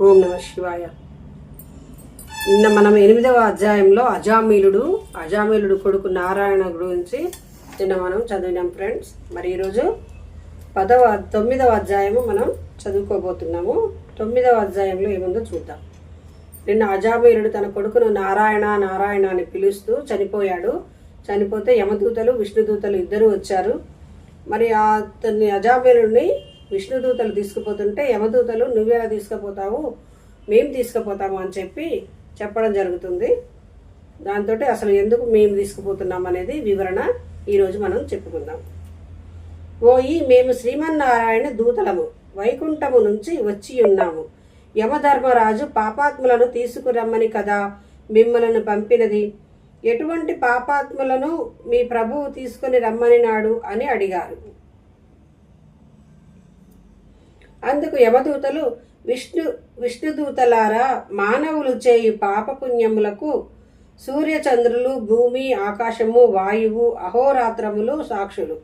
ఓం నమ శివాయ. నిన్న మనం ఎనిమిదవ అధ్యాయంలో అజామీలుడు అజామీలుడు కొడుకు నారాయణ గురించి నిన్న మనం చదివినాం ఫ్రెండ్స్. మరి ఈరోజు పదవ తొమ్మిదవ అధ్యాయము మనం చదువుకోబోతున్నాము. తొమ్మిదవ అధ్యాయంలో ఏముందో చూద్దాం. నిన్న అజామీలుడు తన కొడుకును నారాయణ నారాయణ అని పిలుస్తూ చనిపోయాడు. చనిపోతే యమదూతలు విష్ణుదూతలు ఇద్దరు వచ్చారు. మరి అతన్ని అజామీలుడిని విష్ణుదూతలు తీసుకుపోతుంటే యమదూతలు నువ్వెలా తీసుకుపోతావు? మేము తీసుకుపోతాము అని చెప్పి చెప్పడం జరుగుతుంది. దాంతో అసలు ఎందుకు మేము తీసుకుపోతున్నాం అనేది వివరణ ఈరోజు మనం చెప్పుకుందాం. ఓయి మేము శ్రీమన్నారాయణ దూతలము. వైకుంఠము నుంచి వచ్చి ఉన్నాము. యమధర్మరాజు పాపాత్ములను తీసుకురమ్మని కదా మిమ్మలను పంపినది. ఎటువంటి పాపాత్ములను మీ ప్రభువు తీసుకుని రమ్మని నాడు అని అడిగారు. అందుకు యమదూతలు విష్ణు విష్ణుదూతలారా మానవులు చేయి పాపపుణ్యములకు సూర్యచంద్రులు భూమి ఆకాశము వాయువు అహోరాత్రములు సాక్షులు.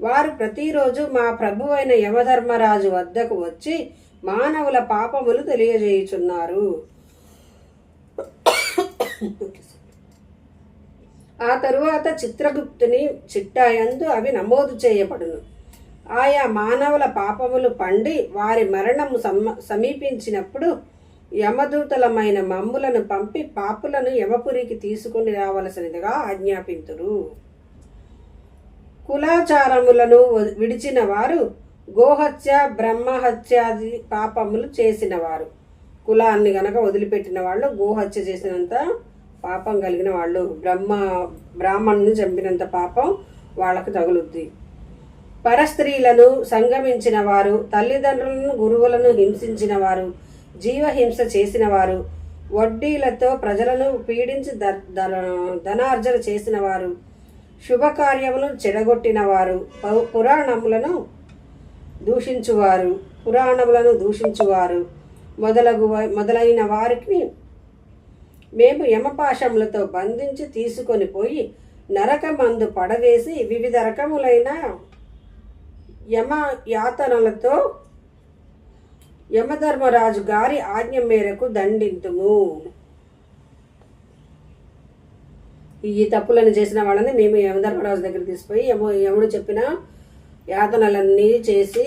వారు ప్రతిరోజు మా ప్రభు అయిన యమధర్మరాజు వద్దకు వచ్చి మానవుల పాపములు తెలియజేయుచున్నారు. ఆ తరువాత చిత్రగుప్తుని చిట్టాయందు అవి నమోదు చేయబడును. ఆయా మానవుల పాపములు పండి వారి మరణము సమ సమీపించినప్పుడు యమదూతలమైన మమ్ములను పంపి పాపులను యమపురికి తీసుకుని రావలసినదిగా ఆజ్ఞాపింతురు. కులాచారములను విడిచిన వారు గోహత్య బ్రహ్మహత్యాది పాపములు చేసిన వారు కులాన్ని గనక వదిలిపెట్టిన వాళ్ళు గోహత్య చేసినంత పాపం కలిగిన వాళ్ళు బ్రహ్మ బ్రాహ్మణ్ని చంపినంత పాపం వాళ్ళకు తగులుద్ది. పరస్త్రీలను సంగమించిన వారు తల్లిదండ్రులను గురువులను హింసించిన వారు జీవహింస చేసిన వారు వడ్డీలతో ప్రజలను పీడించి ద ధనార్జన చేసిన వారు శుభకార్యములను చెడగొట్టిన వారు పురాణములను దూషించువారు పురాణములను దూషించువారు మొదలగు మొదలైన వారికి మేము యమపాశములతో బంధించి తీసుకొని పోయి నరకమందు పడవేసి వివిధ రకములైన యమ యాతనలతో యమధర్మరాజు గారి ఆజ్ఞ మేరకు దండింతుము. ఈ తప్పులను చేసిన వాళ్ళని మేము యమధర్మరాజు దగ్గర తీసుకుపోయి యమ యముడు చెప్పిన యాతనలన్నీ చేసి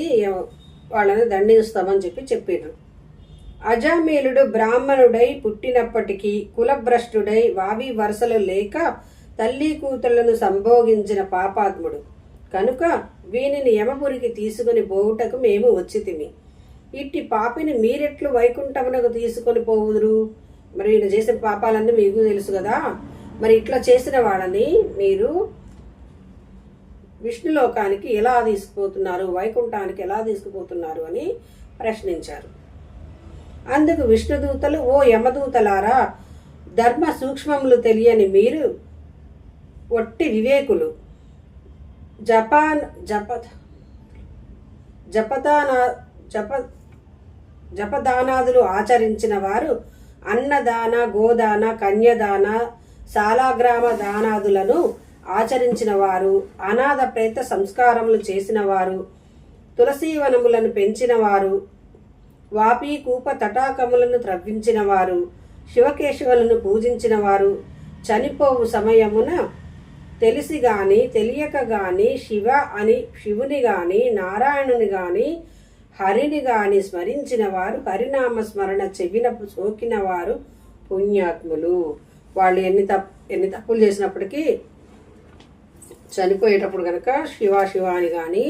వాళ్ళని దండిస్తామని చెప్పి చెప్పారు అజామేలుడు బ్రాహ్మణుడై పుట్టినప్పటికీ కులభ్రష్టుడై వావి వరుసలు లేక తల్లి కూతుళ్ళను సంభోగించిన పాపాత్ముడు. కనుక వీనిని యమపురికి తీసుకుని పోవుటకు మేము వచ్చితిమి. ఇట్టి పాపిని మీరెట్లు వైకుంఠమునకు తీసుకొని పోవుదురు? మరి ఈయన చేసిన పాపాలన్నీ మీకు తెలుసు కదా? మరి ఇట్లా చేసిన వాళ్ళని మీరు విష్ణులోకానికి ఎలా తీసుకుపోతున్నారు? వైకుంఠానికి ఎలా తీసుకుపోతున్నారు అని ప్రశ్నించారు. అందుకు విష్ణుదూతలు ఓ యమదూతలారా ధర్మ సూక్ష్మములు తెలియని మీరు ఒట్టి వివేకులు. జపాన్ జప జపదానా జప జపదానాదులు ఆచరించిన వారు అన్నదాన గోదాన కన్యదాన శాలాగ్రామ దానాదులను ఆచరించిన వారు అనాథ ప్రేత సంస్కారములు చేసిన వారు తులసీవనములను పెంచిన వారు వాపి కూప తటాకములను త్రవ్వించిన వారు శివకేశవులను పూజించిన వారు చనిపోవు సమయమున తెలిసి గాని తెలియక గాని శివ అని శివుని గాని నారాయణుని గాని హరిని గాని స్మరించిన వారు హరినామ స్మరణ చెవిన సోకిన వారు పుణ్యాత్ములు. వాళ్ళు ఎన్ని తప్పు ఎన్ని తప్పులు చేసినప్పటికీ చనిపోయేటప్పుడు కనుక శివ శివ అని కానీ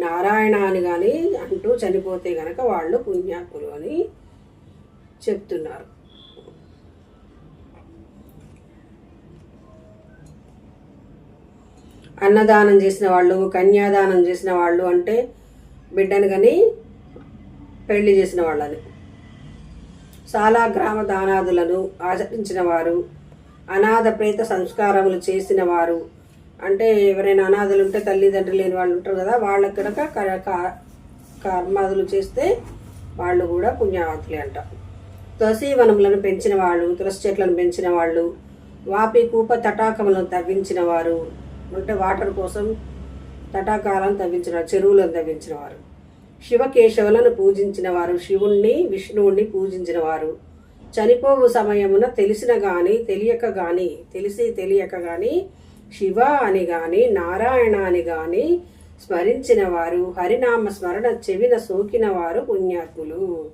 నారాయణ అని కానీ అంటూ చనిపోతే కనుక వాళ్ళు పుణ్యాత్ములు అని చెప్తున్నారు. అన్నదానం చేసిన వాళ్ళు కన్యాదానం చేసిన వాళ్ళు అంటే బిడ్డను కానీ పెళ్ళి చేసిన వాళ్ళని. గ్రామ దానాదులను ఆచరించిన వారు అనాథ ప్రేత సంస్కారములు చేసిన వారు. అంటే ఎవరైనా అనాథలు ఉంటే తల్లిదండ్రులు లేని వాళ్ళు ఉంటారు కదా వాళ్ళకి కనుక కర్మాదులు చేస్తే వాళ్ళు కూడా పుణ్యవతులే అంట. తులసి వనములను పెంచిన వాళ్ళు తులసి చెట్లను పెంచిన వాళ్ళు వాపి కూప తటాకములను తవ్వించిన వారు. అంటే వాటర్ కోసం తటాకాలను తవ్వించిన చెరువులను తవ్వించిన వారు. శివకేశవులను పూజించిన వారు శివుణ్ణి విష్ణువుణ్ణి పూజించిన వారు. చనిపోవు సమయమున తెలిసిన గాని తెలియక గాని తెలిసి తెలియక గాని శివ అని గాని నారాయణ అని గాని స్మరించిన వారు హరినామ స్మరణ చెవిన సోకిన వారు పుణ్యాత్ములు.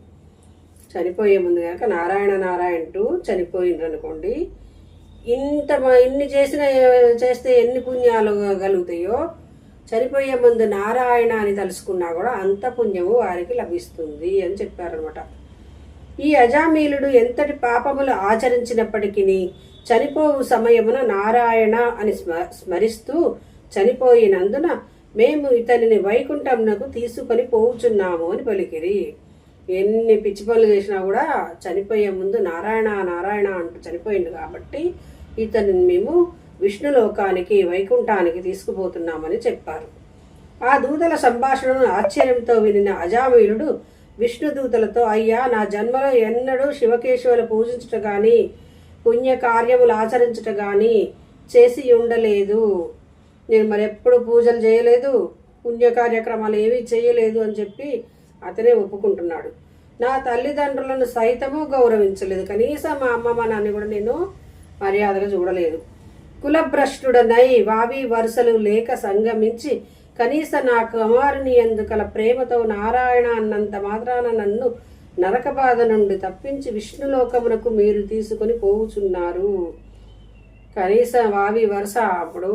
చనిపోయే ముందు కనుక నారాయణ నారాయణ అంటూ చనిపోయిండ్రనుకోండి అనుకోండి ఇంత ఎన్ని ఇన్ని చేసిన చేస్తే ఎన్ని పుణ్యాలు కలుగుతాయో చనిపోయే ముందు నారాయణ అని తలుసుకున్నా కూడా అంత పుణ్యము వారికి లభిస్తుంది అని చెప్పారనమాట ఈ అజామీలుడు ఎంతటి పాపములు ఆచరించినప్పటికీ చనిపోవు సమయమున నారాయణ అని స్మ స్మరిస్తూ చనిపోయినందున మేము ఇతనిని వైకుంఠంనకు తీసుకొని పోవుచున్నాము అని పలికిరి. ఎన్ని పిచ్చి పనులు చేసినా కూడా చనిపోయే ముందు నారాయణ నారాయణ అంటూ చనిపోయింది కాబట్టి ఇతనిని మేము విష్ణులోకానికి వైకుంఠానికి తీసుకుపోతున్నామని చెప్పారు. ఆ దూతల సంభాషణను ఆశ్చర్యంతో వినిన అజామీయుడు విష్ణు దూతలతో అయ్యా నా జన్మలో ఎన్నడూ శివకేశవులు పూజించుట కానీ పుణ్యకార్యములు ఆచరించుట కానీ చేసి ఉండలేదు. నేను మరి ఎప్పుడు పూజలు చేయలేదు పుణ్య కార్యక్రమాలు ఏమీ చేయలేదు అని చెప్పి అతనే ఒప్పుకుంటున్నాడు. నా తల్లిదండ్రులను సైతము గౌరవించలేదు. కనీసం మా అమ్మ మా నాన్న కూడా నేను మర్యాదగా చూడలేదు. కులభ్రష్టుడనై వావి వరుసలు లేక సంగమించి కనీస నా కుమారుని ఎందుకల ప్రేమతో నారాయణ అన్నంత మాత్రాన నన్ను నరక బాధ నుండి తప్పించి విష్ణులోకమునకు మీరు తీసుకొని పోవుచున్నారు. కనీస వావి వరుస అప్పుడు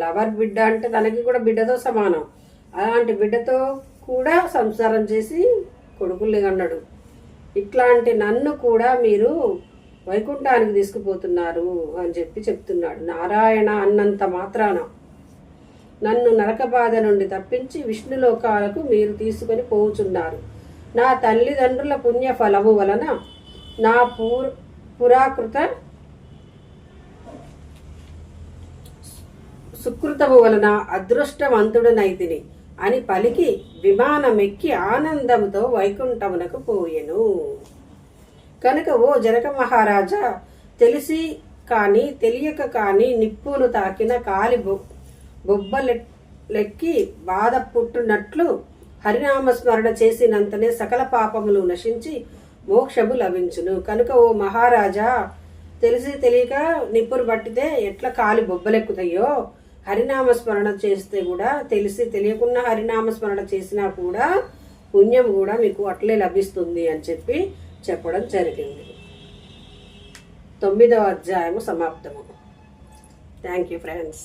లవర్ బిడ్డ అంటే తనకి కూడా బిడ్డతో సమానం. అలాంటి బిడ్డతో కూడా సంసారం చేసి కొడుకుల్ని అన్నాడు ఇట్లాంటి నన్ను కూడా మీరు వైకుంఠానికి తీసుకుపోతున్నారు అని చెప్పి చెప్తున్నాడు. నారాయణ అన్నంత మాత్రాన నన్ను నరక బాధ నుండి తప్పించి విష్ణులోకాలకు మీరు తీసుకొని పోవుచున్నారు. నా తల్లిదండ్రుల పుణ్య ఫలము వలన నా పూర్ పురాకృత సుకృతము వలన అదృష్టవంతుడనైతిని అని పలికి విమానమెక్కి ఆనందంతో వైకుంఠమునకు పోయెను. కనుక ఓ జనక మహారాజా తెలిసి కానీ తెలియక కానీ నిప్పులు తాకిన కాలి బొ బొబ్బలెక్కి బాధ పుట్టునట్లు హరినామస్మరణ చేసినంతనే సకల పాపములు నశించి మోక్షము లభించును. కనుక ఓ మహారాజా తెలిసి తెలియక నిప్పురు పట్టితే ఎట్లా కాలి బొబ్బలెక్కుతాయో హరినామస్మరణ చేస్తే కూడా తెలిసి తెలియకుండా హరినామస్మరణ చేసినా కూడా పుణ్యం కూడా మీకు అట్లే లభిస్తుంది అని చెప్పి చెప్పడం జరిగింది. తొమ్మిదవ అధ్యాయము సమాప్తము. Thank you friends